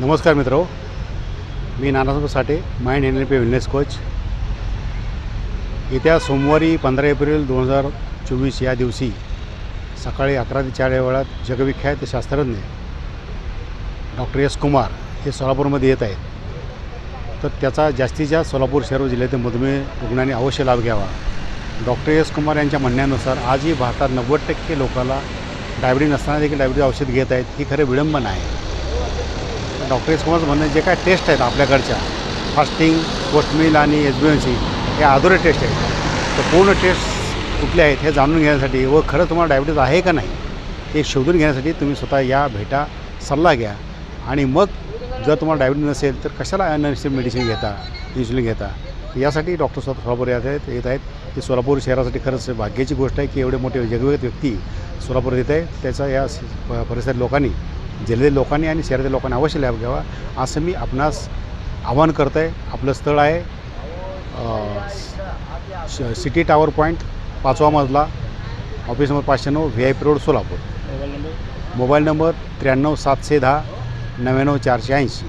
नमस्कार मित्र मी Nanasaheb Sathe mind N L P wellness coach. येत्या सोमवारी पंधरा एप्रिल दोन हजार चोवीस या दिवशी सकाळी अकरा ते चार या वेळात जगविख्यात शास्त्रज्ञ डॉक्टर एस कुमार हे सोलापूरमध्ये येत आहेत. तर त्याचा जास्तीत जास्त सोलापूर शहर जिल्ह्यातील मधुमेह रुग्णांनी अवश्य लाभ घ्यावा. डॉक्टर एस कुमार यांच्या म्हणण्यानुसार आजही भारतात नव्वद टक्के लोकांना डायबिटीज नसताना देखील डायबिटीज औषध घेत आहेत ही खरं विडंबन आहे. डॉक्टर समज म्हणणं जे काय टेस्ट आहेत आपल्याकडच्या फास्टिंग पोस्टमिल आणि एच बी एम सी हे आधुरे टेस्ट आहेत. तर पूर्ण टेस्ट कुठले आहेत हे जाणून घेण्यासाठी व खरं तुम्हाला डायबिटीज आहे का नाही हे शोधून घेण्यासाठी तुम्ही स्वतः या भेटा सल्ला घ्या. आणि मग जर तुम्हाला डायबिटीज नसेल तर कशाला अननेसेसरी मेडिसिन घेता इन्सुलिन घेता? यासाठी डॉक्टर स्वतः सोलापूर येत आहेत येत आहेत. ते सोलापूर शहरासाठी खरंच भाग्याची गोष्ट आहे की एवढे मोठे जगवेगळे व्यक्ती सोलापूर येत आहे. त्याचा या परिसर लोकांनी जिल्ह्यातील लोकांनी आणि शहरातील लोकांनी अवश्य लाभ घ्यावा असं मी आपणास आवाहन करतो आहे आपलं स्थळ आहे श- सिटी टावर पॉईंट पाचवा मजला ऑफिस नंबर पाचशे नऊ V I P road Solapur. Mobile number त्र्याण्णव सातशे दहा नव्याण्णव चारशे ऐंशी.